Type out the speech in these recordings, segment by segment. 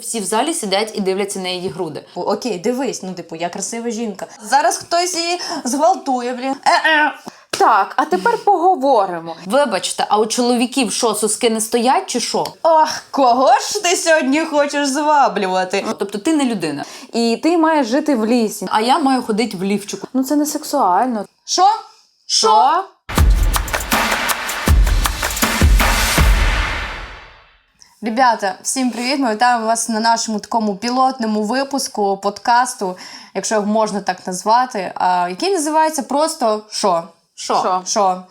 Всі в залі сидять і дивляться на її груди. Окей, дивись, ну типу, я красива жінка. Зараз хтось її зґвалтує, блін. Е-е. Так, а тепер поговоримо. Вибачте, а у чоловіків що, соски не стоять чи що? Ох, кого ж ти сьогодні хочеш зваблювати? Тобто ти не людина, І ти маєш жити в лісі. а я маю ходити в лівчику. Ну це не сексуально. Що? Що? Ребята, всім привіт! Ми вітаємо вас на нашому такому пілотному випуску подкасту, якщо його можна так назвати, який називається просто що? Що? Що?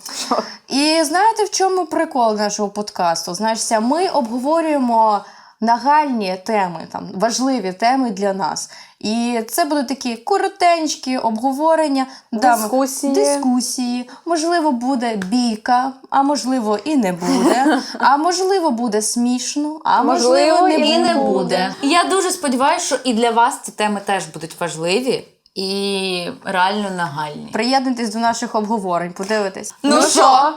І знаєте, в чому прикол нашого подкасту? Знаєшся, ми обговорюємо нагальні теми, там важливі теми для нас. І це будуть такі коротенькі обговорення, там, Дискусії. дискусії. Можливо, буде бійка, а можливо, і не буде. А можливо, буде смішно, а можливо, Можливо, не, І не буде. Я дуже сподіваюся, що і для вас ці теми теж будуть важливі і реально нагальні. Приєднуйтесь до наших обговорень, подивитесь. Ну що?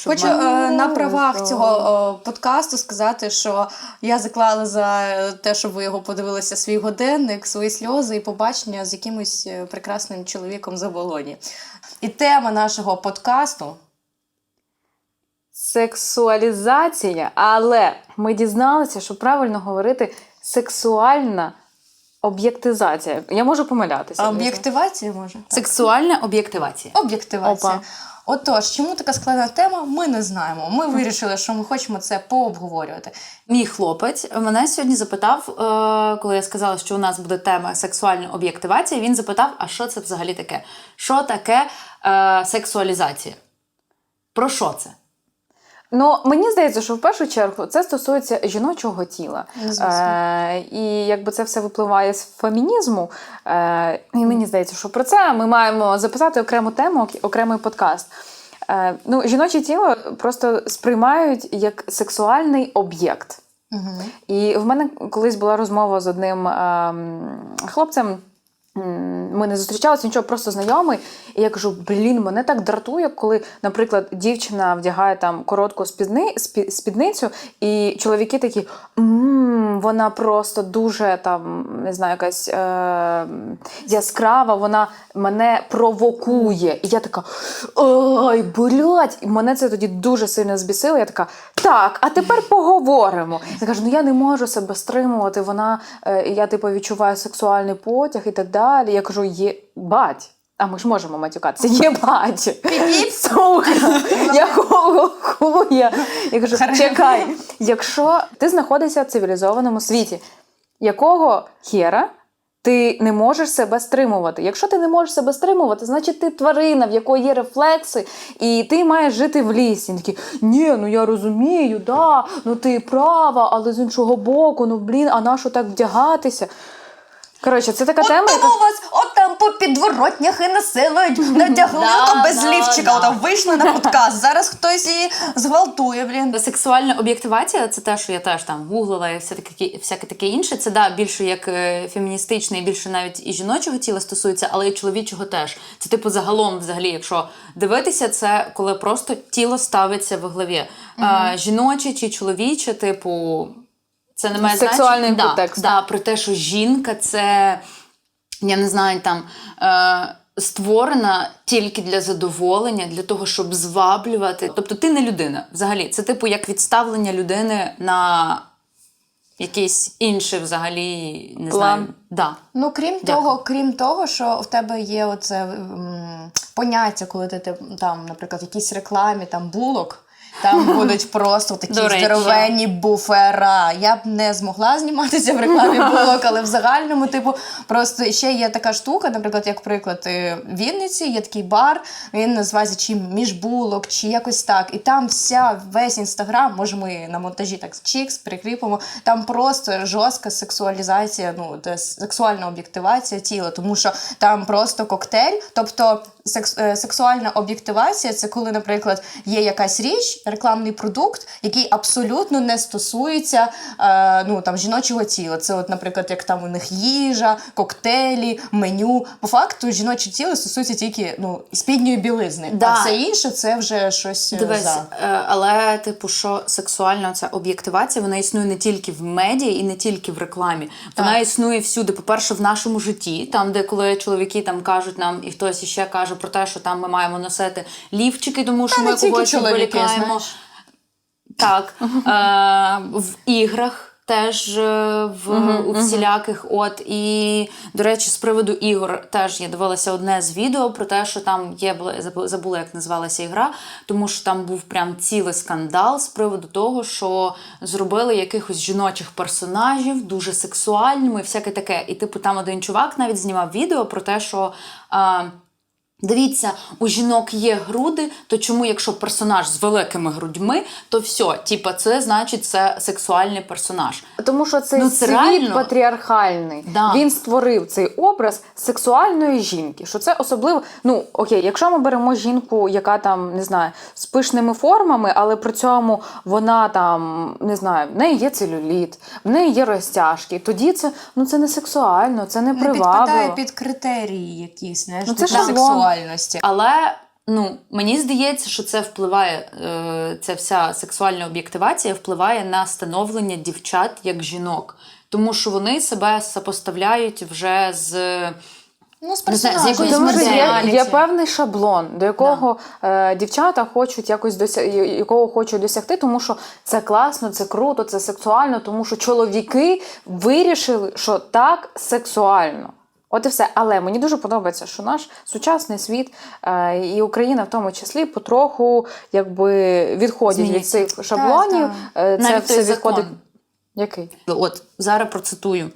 Щоб Хочу ми- е, на правах цього е, подкасту сказати, що я заклала за те, щоб ви його подивилися свій годинник, свої сльози і побачення з якимось е, прекрасним чоловіком за Волоні. І тема нашого подкасту Сексуалізація, але ми дізналися, що правильно говорити сексуальна об'єктизація. Я можу помилятися. об'єктивація може. Сексуальна об'єктивація. Об'єктивація. Опа. Отож, чому така складна тема, ми не знаємо. Ми вирішили, що ми хочемо це пообговорювати. Мій хлопець мене сьогодні запитав, е, коли я сказала, що у нас буде тема сексуальна об'єктивація. Він запитав, а що це взагалі таке? Що таке е, сексуалізація? Про що це? Ну, мені здається, що в першу чергу це стосується жіночого тіла. Е, і якби це все випливає з фемінізму. Е, і мені здається, що про це ми маємо записати окрему тему, ок- окремий подкаст. Е, ну, жіноче тіло просто сприймають як сексуальний об'єкт. Угу. І в мене колись була розмова з одним ем, хлопцем. Ми не зустрічалися, нічого, просто знайомий. І я кажу: блін, мене так дратує, коли, наприклад, дівчина вдягає там коротку спідни, спі- спідницю, і чоловіки такі: мм, вона просто дуже там, не знаю, якась е, яскрава, вона мене провокує. І я така: ой, блядь! І мене це тоді дуже сильно збісило. Я така, так, а тепер поговоримо. Я кажу, ну я не можу себе стримувати. Вона, е, я типу відчуваю сексуальний потяг і так далі. Я кажу, є бать. А ми ж можемо матюкатися. Є бать. Сука, якого хуя? Я кажу, чекай, якщо ти знаходишся в цивілізованому світі, якого хера ти не можеш себе стримувати? Якщо ти не можеш себе стримувати, значить ти тварина, в якої є рефлекси, і ти маєш жити в лісі. Він такий, ні, ну я розумію, да, ну ти права, але з іншого боку, ну блін, а нащо так вдягатися? Коротше, це така тема, яка. Тому вас от там по підворотнях і насилують, натягли Да, ото без да, лівчика, да. ото вийшли на подкаст. Зараз хтось її зґвалтує, блін. Сексуальна об'єктивація це те, що я теж там гуглила і все таке, всяке таке інше. Це да, більше як е, феміністичне, і більше навіть і жіночого тіла стосується, але і чоловічого теж. Це типу загалом, взагалі, якщо дивитися, це коли просто тіло ставиться в главі. Е, жіноче чи чоловіче, типу, це не має Сексуальний значення. підтекст. Да, да, про те, що жінка це я не знаю, там е, створена тільки для задоволення, для того, щоб зваблювати. Тобто ти не людина взагалі. Це типу як відставлення людини на якийсь інший взагалі не План. знаю. Да. Ну, крім Дякую. того, крім того, що в тебе є оце м, поняття, коли ти, ти там, наприклад, в якійсь рекламі там булок. Там будуть просто такі До речі. здоровенні буфера. Я б не змогла зніматися в рекламі булок, але в загальному, типу, просто ще є така штука, наприклад, як приклад е, в Вінниці, є такий бар, він називається чи міжбулок, чи якось так. І там вся весь інстаграм, може, ми на монтажі так чікс прикріпимо. Там просто жорстка сексуалізація, ну сексуальна об'єктивація тіла, тому що там просто коктейль. Тобто секс, е, сексуальна об'єктивація це коли, наприклад, є якась річ, рекламний продукт, який абсолютно не стосується е, ну, там, жіночого тіла. Це, от, наприклад, як там у них їжа, коктейлі, меню. По факту, жіноче тіло стосується тільки ну, спідньої білизни. Да. А все інше це вже щось е, Дивись, за. е, але типу, що сексуальна ця об'єктивація, вона існує не тільки в медіа і не тільки в рекламі. Вона існує всюди. По-перше, в нашому житті, там, де коли чоловіки там кажуть нам, і хтось іще каже про те, що там ми маємо носити лівчики, тому що Та ми когось відволікаємо. Так, е, в іграх. Теж е, в у всіляких, от і до речі, з приводу ігор теж я дивилася одне з відео про те, що там є забула, як називалася ігра, тому що там був прям цілий скандал з приводу того, що зробили якихось жіночих персонажів дуже сексуальними, всяке таке. І типу там один чувак навіть знімав відео про те, що. Е, Дивіться, у жінок є груди, то чому, якщо персонаж з великими грудьми, то все, типа, це значить це сексуальний персонаж. Тому що цей Ну, це світ реально. патріархальний. Да. Він створив цей образ сексуальної жінки. Що це особливо. Ну окей, якщо ми беремо жінку, яка там не знаю, з пишними формами, але при цьому вона там не знаю, в неї є целюліт, в неї є розтяжки. Тоді це ну це не сексуально, це не Не підпадає під критерії якісь, знаєш, Ну, це типу шаблон. Сексуальності. Але ну мені здається, що це впливає, е, ця вся сексуальна об'єктивація впливає на становлення дівчат як жінок, тому що вони себе сопоставляють вже з Ну, з персонажем, якоюсь Тому що є, є певний шаблон, до якого е, дівчата хочуть якось дося... якого хочуть досягти, тому що це класно, це круто, це сексуально, тому що чоловіки вирішили, що так сексуально. От і все. Але мені дуже подобається, що наш сучасний світ е, і Україна в тому числі потроху якби відходять від цих шаблонів. Е, Це Навіть все той відходить. закон. Який? От зараз процитую.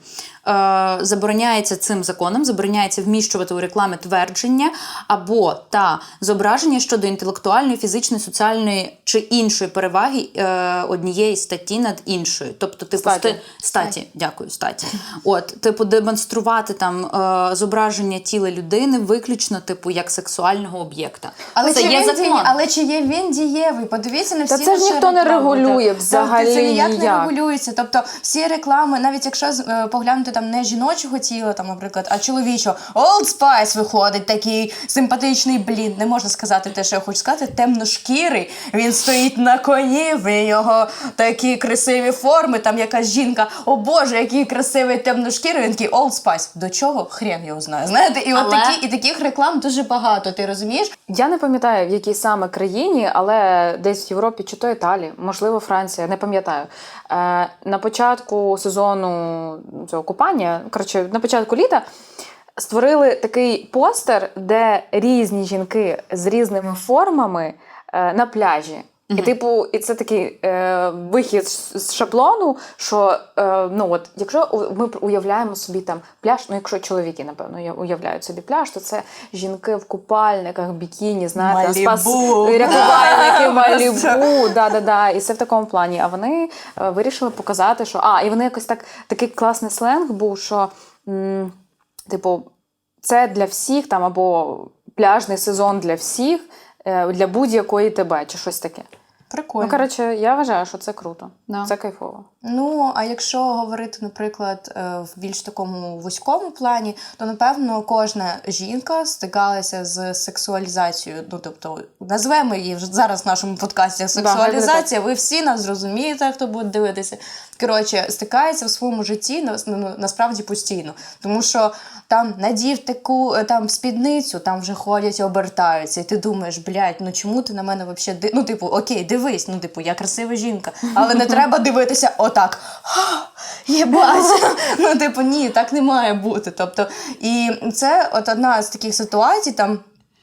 Е, забороняється цим законом, забороняється вміщувати у реклами твердження або та зображення щодо інтелектуальної, фізичної, соціальної чи іншої переваги е, однієї статті над іншою. Тобто, типу, Статі. сти- статі, дякую, статі. От, типу, демонструвати там е, зображення тіла людини виключно, типу, як сексуального об'єкта. Але це чи, є він закон. діє- але чи є він дієвий? Подивіться на Та всі це ж ніхто не регулює взагалі це ніяк не регулюється. Тобто всі реклами, навіть якщо е, поглянути там не жіночого тіла, там, наприклад, а чоловічого, Old Spice виходить такий симпатичний блін. Не можна сказати те, що я хочу сказати. Темношкірий. Він стоїть на коні, в його такі красиві форми. Там якась жінка. О Боже, який красивий темношкірий. Він такий Old Spice. До чого? Хрен його знає. Знаєте, і от Але- такі, і таких реклам дуже багато. Ти розумієш? Я не пам'ятаю, в якій саме країні, але десь в Європі чи то Італії, можливо, Франція, не пам'ятаю. Е, на початку сезону цього купання, коротше, на початку літа. Створили такий постер, де різні жінки з різними формами е, на пляжі. І, типу, і це такий е, вихід з шаблону, що е, ну от, якщо ми уявляємо собі там пляж, ну якщо чоловіки, напевно, уявляють собі пляж, то це жінки в купальниках, бікіні, знаєте, спас Малібу. рятувальники Малібу, да, да, да, і все в такому плані. А вони е, вирішили показати, що а, і вони якось так такий класний сленг був, що м, типу, це для всіх там або пляжний сезон для всіх, для будь-якої тебе, чи щось таке. Прикольно. Ну, коротше, я вважаю, що це круто. Да. Це кайфово. Ну, а якщо говорити, наприклад, е, в більш такому вузькому плані, то напевно кожна жінка стикалася з сексуалізацією. Ну, тобто, назвемо її вже зараз в нашому подкасті сексуалізація. Ви всі нас зрозумієте, хто буде дивитися. Коротше, стикається в своєму житті насправді постійно. Тому що там надів таку е, там спідницю, там вже ходять і обертаються. І ти думаєш, блядь, ну чому ти на мене взагалі ди... Ну, типу, окей, дивись, ну, типу, я красива жінка, але не треба дивитися отак. «Ха, Єбать. Ну, типу, ні, так не має бути. Тобто, і це от одна з таких ситуацій там.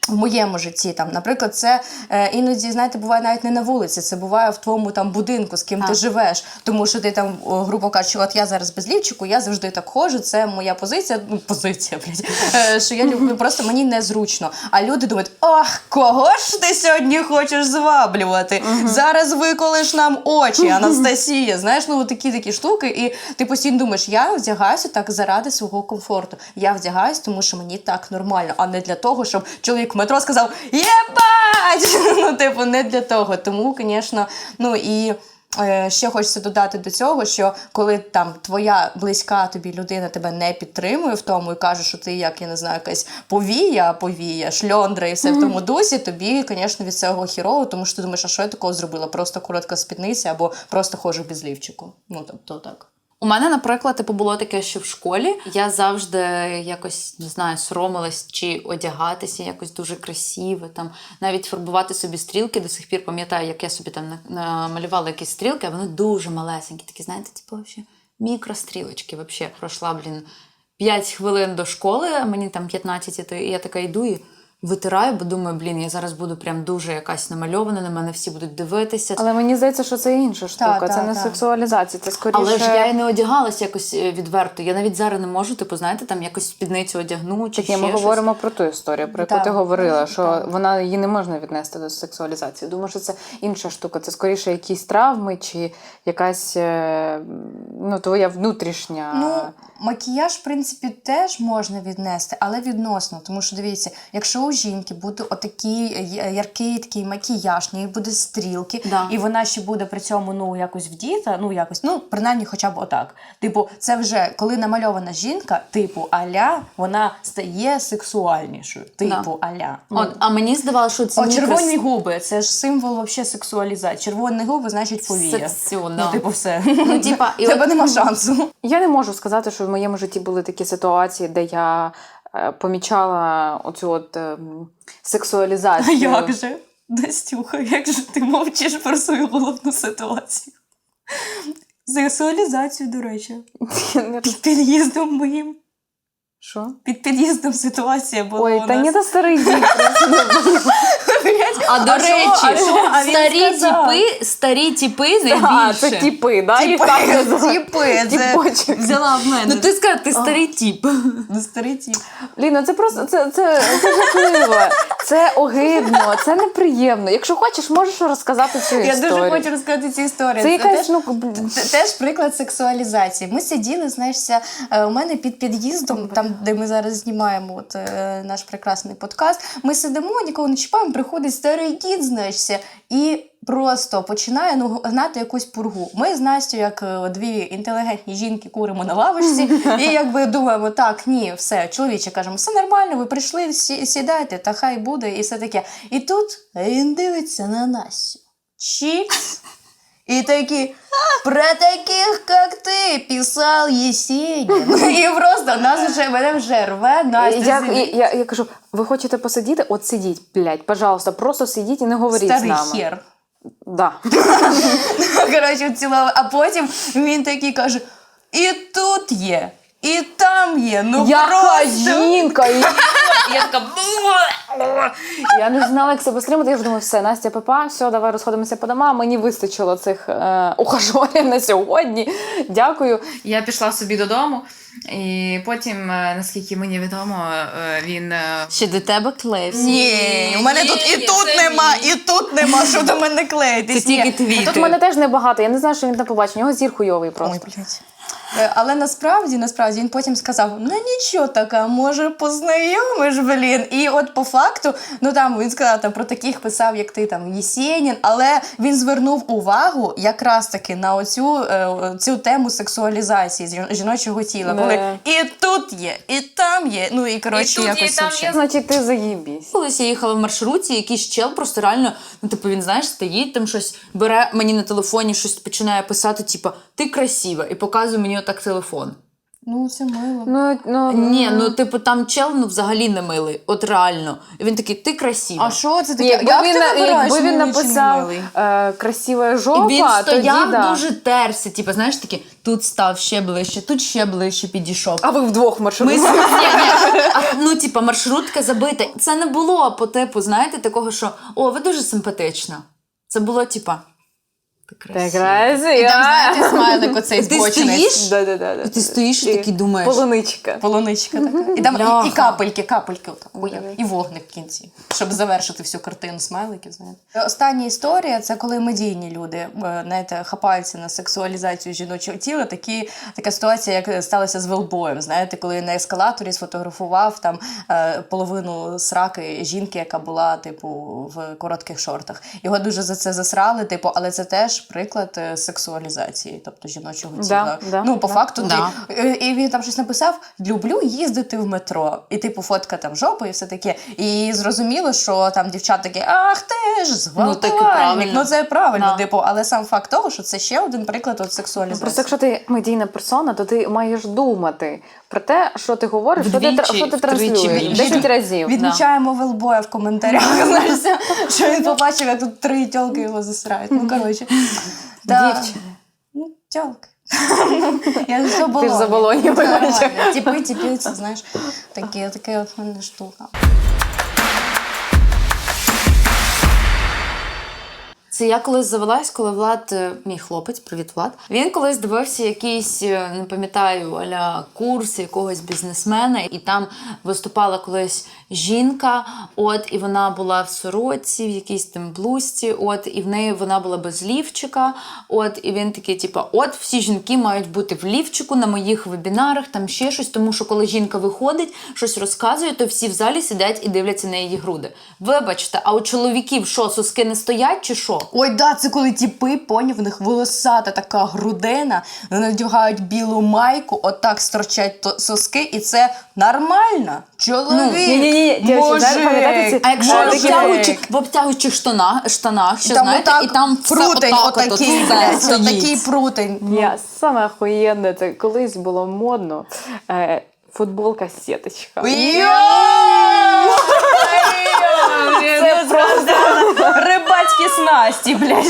В моєму житті, там, наприклад, це е, іноді, знаєте, буває навіть не на вулиці, це буває в твоєму там будинку, з ким ти живеш. Тому що ти там, грубо кажучи, от я зараз без лівчику, я завжди так ходжу, це моя позиція. Ну, позиція, блядь, е, що я люблю, просто мені незручно. А люди думають, ах, кого ж ти сьогодні хочеш зваблювати? Зараз виколиш нам очі, Анастасія. Знаєш, ну такі такі штуки, і ти постійно думаєш, я вдягаюся так заради свого комфорту. Я вдягаюсь, тому що мені так нормально, а не для того, щоб чоловік в метро сказав Єбать! Ну, типу, не для того. Тому, звісно, ну і. Е, Ще хочеться додати до цього, що коли там твоя близька тобі людина тебе не підтримує в тому і каже, що ти як я не знаю, якась повія, повія, шльондра і все в тому дусі, тобі, звісно, від цього хірово, тому що ти думаєш, а що я такого зробила? Просто коротка спідниця або просто ходжу без лівчику. Ну тобто так. У мене, наприклад, типу, було таке, що в школі я завжди якось не знаю, соромилась чи одягатися якось дуже красиво, там навіть фарбувати собі стрілки. До сих пір пам'ятаю, як я собі там намалювала якісь стрілки, а вони дуже малесенькі, такі, знаєте, типу, взагалі мікрострілочки. Вообще пройшла, блін, 5 хвилин до школи, мені там 15, то я така йду і витираю, бо думаю, блін, я зараз буду прям дуже якась намальована, на мене всі будуть дивитися. Але мені здається, що це інша штука. та, це не та. сексуалізація, це скоріше. Але ж я і не одягалась якось е, відверто. Я навіть зараз не можу, типу, знаєте, там якось спідницю одягну чи Так, ще ми щось. говоримо про ту історію, про яку Так. ти говорила, що вона її не можна віднести до сексуалізації. Думаю, що це інша штука. Це скоріше якісь травми чи якась е, ну, твоя внутрішня. Ну, макіяж, в принципі, теж можна віднести, але відносно. Тому що дивіться, якщо у жінки буде отакий я- яркий такий макіяж, неї буде стрілки, Да. і вона ще буде при цьому ну якось вдіта, ну якось, ну принаймні, хоча б отак. Типу, це вже коли намальована жінка, типу аля, вона стає сексуальнішою. Типу аля. Ну, От, а мені здавалося, що це О, червоні губи це ж символ вообще сексуалізації. Червоні губи значить повія. Ну, типу, все. Ну, типа, і Тебе от- нема шансу. Я не можу сказати, що в моєму житті були такі ситуації, де я е, помічала оцю от А сексуалізацію. же? Настюха, як же ти мовчиш про свою головну ситуацію? Сексуалізацію, до речі. Під під'їздом моїм. Що? Під під'їздом ситуація була. Ой, у та не та старий дід. А до А речі, що? А старі сказав. тіпи, старі тіпи А, найбільше. це тіпи, да? Тіпи, тіпи, це взяла в мене. Ну ти сказав, ти старий тіп. Ну, старий тіп. Ліна, це просто це, це, це жахливо, це огидно, це неприємно. Якщо хочеш, можеш розказати цю Я дуже хочу розказати цю історію. Це якась, ну, теж приклад сексуалізації. Ми сиділи, знаєшся, е, у мене під під'їздом, там, де ми зараз знімаємо от, е, наш прекрасний подкаст. Ми сидимо, нікого не чіпаємо, приходить старий дід, знаєшся, і просто починає ну, гнати якусь пургу. Ми з Настю, як е, дві інтелігентні жінки, куримо на лавочці, і якби думаємо, так, ні, все, чоловіче, кажемо, все нормально, ви прийшли, сі- сідайте, та хай буде, і все таке. І тут він дивиться на Настю. Чікс. И такие, про таких, как ты, писал Есенин. І просто нас вже, мене вже рве, Настя я, я, я, я кажу, ви хочете посидіти? От сидіть, блядь, пожалуйста, просто сидіть і не говоріть з нами. хер. Да. Коротше, ціла... А потім він такий каже, і тут є, і там є. Ну Я просто. жінка! І- Я така Я не знала, як себе стримати. Я ж думаю, все, Настя Пепа, все, давай розходимося по домам. Мені вистачило цих е, ухажорів на сьогодні. Дякую. Я пішла собі додому, і потім, е, наскільки мені відомо, е, він е, ще до тебе клеївся. Ні, у мене Ні, тут і ні, тут це нема, і тут нема, що до мене клеїтись. Це тільки Ні. твій. Тут в мене теж небагато. Я не знаю, що він там побачив. У нього зір хуйовий просто. Ой, блядь. Е, Але насправді, насправді він потім сказав: ну нічого така, може познайомиш, блін. І от по факту, ну там він сказав там про таких писав, як ти там Єсенін, але він звернув увагу якраз таки на оцю е, цю тему сексуалізації жін- жіночого тіла. Коли і тут є, і там є. Ну і коротше, І тут якось і там є. Значить, ти заїбісь. Колись я їхала в маршруті, якийсь чел просто реально, ну типу, він знаєш, стоїть там щось, бере мені на телефоні, щось починає писати, типу, ти красива, і показує мені отак телефон. Ну це мило. Ну, ну, Ні, ну типу там чел ну взагалі не милий, от реально. І він такий, ти красива. А що це таке? Якби Як він, ти вибираєш, якби він милий чи не написав милий? е, красива жопа, І він стояв тоді, да. дуже терся, типу, знаєш, такі, тут став ще ближче, тут ще ближче підійшов. А ви вдвох Ми маршрутах. з- ні, ні. А, ну, типа, маршрутка забита. Це не було по типу, знаєте, такого, що о, ви дуже симпатична. Це було, типа, Ти Так, красива. І там, знаєте, смайлик оцей Ти збочений. стоїш? Да, да, да, да. Ти стоїш і такий думаєш. Полуничка. Полуничка така. І там і, і капельки, капельки. Отак, ой, і вогник в кінці, щоб завершити всю картину смайликів. Знаєте. Остання історія це коли медійні люди е, знаєте, хапаються на сексуалізацію жіночого тіла. Такі, така ситуація, як сталося з Велбоєм. Знаєте, коли на ескалаторі сфотографував там е, половину сраки жінки, яка була, типу, в коротких шортах. Його дуже за це засрали, типу, але це теж приклад е, сексуалізації, тобто жіночого Да, тіла. да, ну, по да. факту, Да. ти Е, І він там щось написав: люблю їздити в метро. І типу фотка там жопи і все таке. І зрозуміло, що там дівчата такі, ах ти ж, Ну, зґвалтувальник. правильно. Ну це правильно, Да. типу, але сам факт того, що це ще один приклад от сексуалізації. Просто якщо ти медійна персона, то ти маєш думати про те, що ти говориш, що ти, що ти транслюєш. більше. 10 разів. Відмічаємо велбоя в коментарях. що він побачив, як тут три тьолки його засирають. Ну, коротше. Да. Дівчини. Ну, тьолки. Я. Ти ж нормально. Тіпи, тіпи, це знаєш, таке, таке от мене штука. Це я колись завелась, коли Влад, е, мій хлопець, привіт, Влад. Він колись дивився якийсь, е, не пам'ятаю, аля курс якогось бізнесмена, і там виступала колись жінка, от, і вона була в сороці, в якійсь там блузці, от, і в неї вона була без лівчика. От, і він такий, типу, от всі жінки мають бути в лівчику на моїх вебінарах, там ще щось, тому що коли жінка виходить, щось розказує, то всі в залі сидять і дивляться на її груди. Вибачте, а у чоловіків що, соски не стоять чи що? Ой, да, це коли тіпи, поняв, в них волосата така грудина, вони надягають білу майку, отак строчать то- соски, і це нормально. Чоловік, ні-ні-ні, дівчата, мужик, пам'ятаєте ці- А якщо в мужик. обтягуючих, в обтягуючих штанах, штанах ще там знаєте, отак і там все прутень отак, от, отакий, все блядь, стоїть. отакий прутень. Я саме охуєнне, це колись було модно. Е, футболка сіточка. Це просто снасті, блядь.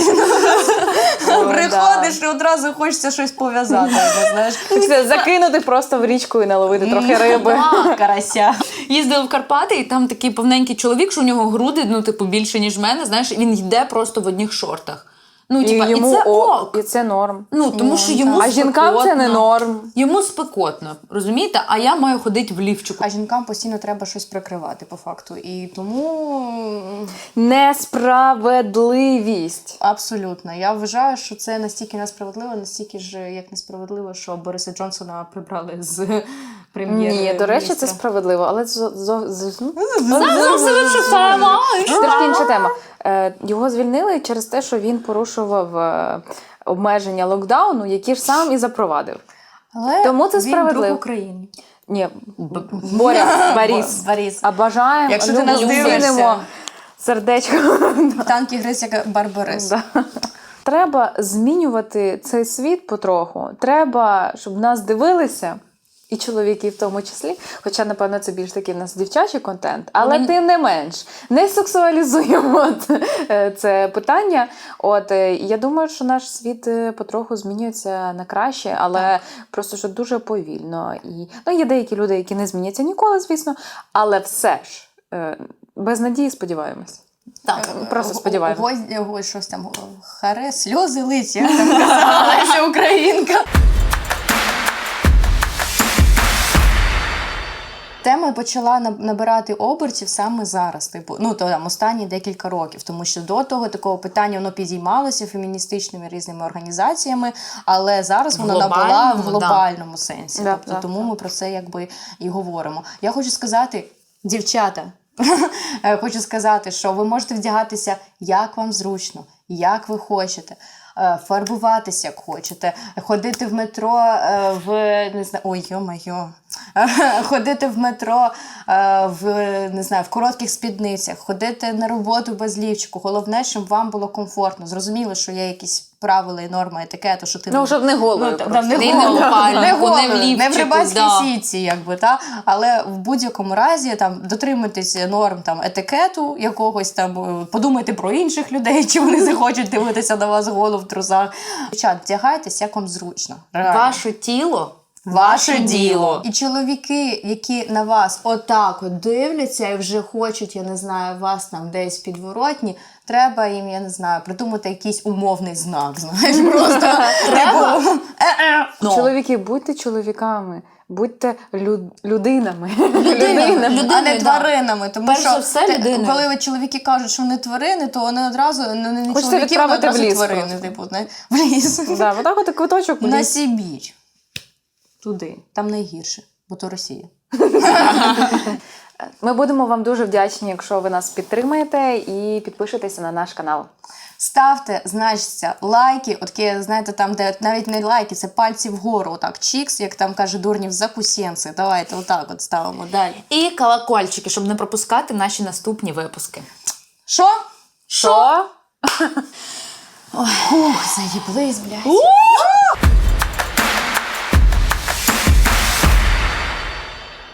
Приходиш і одразу хочеться щось пов'язати. знаєш. Хочеться закинути просто в річку і наловити трохи риби. А, Карася. Їздили в Карпати, і там такий повненький чоловік, що у нього груди, ну, типу, більше, ніж в мене, знаєш, і він йде просто в одних шортах. Ну, І типа, і, йому це о- ок. і це норм. Ну, тому що йому А жінкам це не спекотно. норм. Йому спекотно, розумієте? А я маю ходити в лівчику. А жінкам постійно треба щось прикривати по факту. І тому Несправедливість. абсолютно. Я вважаю, що це настільки несправедливо, настільки ж як несправедливо, що Бориса Джонсона прибрали з прем'єр. Ні, до речі, це справедливо, але зо- зо- зо- ну, Трошки інша тема. Е, Його звільнили через те, що він порушував е, обмеження локдауну, які ж сам і запровадив. Але Тому це він справедливо. друг України. Ні, Боря, Борис. Бо- Борис. А бажаємо, Якщо ти нас любимо, дивишся. цінимо сердечко. Танки гриз як Барбарис. Да. Треба змінювати цей світ потроху. Треба, щоб нас дивилися. І чоловіки в тому числі, хоча, напевно, це більш такий в нас дівчачий контент, але тим не менш не сексуалізуємо е, це питання. От е, я думаю, що наш світ е, потроху змінюється на краще, але просто що дуже повільно. І ну, є деякі люди, які не зміняться ніколи, звісно, але все ж без надії сподіваємось. Так. Просто сподіваємось. Ось, ось щось там харе, сльози лить, як там казала Українка. Тема почала набирати обертів саме зараз, типу, ну то там останні декілька років, тому що до того такого питання воно підіймалося феміністичними різними організаціями, але зараз воно набула в Глобальному, да. сенсі. Да, тобто, да, тому да. ми про це якби і говоримо. Я хочу сказати, дівчата, хочу сказати, що ви можете вдягатися як вам зручно, як ви хочете. Е, Фарбуватися як хочете, ходити в метро е, в не знаю, ой, йо-майо, ходити в метро е, в не знаю, в коротких спідницях, ходити на роботу без лівчику. Головне, щоб вам було комфортно. Зрозуміло, що є якісь правила і норми етикету, що ти Ну, щоб не голою Ну, та- не Не голою, в купальнику, не не в голою, не в рибацькій да. сітці, якби та але в будь-якому разі там дотримуйтесь норм там етикету якогось там, е, подумайте про інших людей, чи вони захочуть дивитися на вас голу в трусах. Дівчат, вдягайтесь, як вам зручно. Реально. Ваше тіло Ваше діло. діло. І чоловіки, які на вас отак от дивляться і вже хочуть, я не знаю, вас там десь підворотні, треба їм, я не знаю, придумати якийсь умовний знак. Знаєш, просто треба. Ну. Чоловіки, будьте чоловіками, будьте люд... людинами. Людинами. а не да. тваринами. Тому Перш що все, людиною. коли ви чоловіки кажуть, що вони тварини, то вони одразу ну, не, не Хочете чоловіки, вони відправити в ліс тварини, просто. типу, не, в ліс. Да, отак от квиточок в На ліс. Сибір. Туди. Там найгірше, бо то Росія. Ми будемо вам дуже вдячні, якщо ви нас підтримаєте і підпишетеся на наш канал. Ставте, значиться, лайки, от знаєте, там, де навіть не лайки, це пальці вгору, отак, чікс, як там каже Дурнів, закусенці. Давайте отак от ставимо далі. І колокольчики, щоб не пропускати наші наступні випуски. Що? Що? Ух, заїблись, блядь.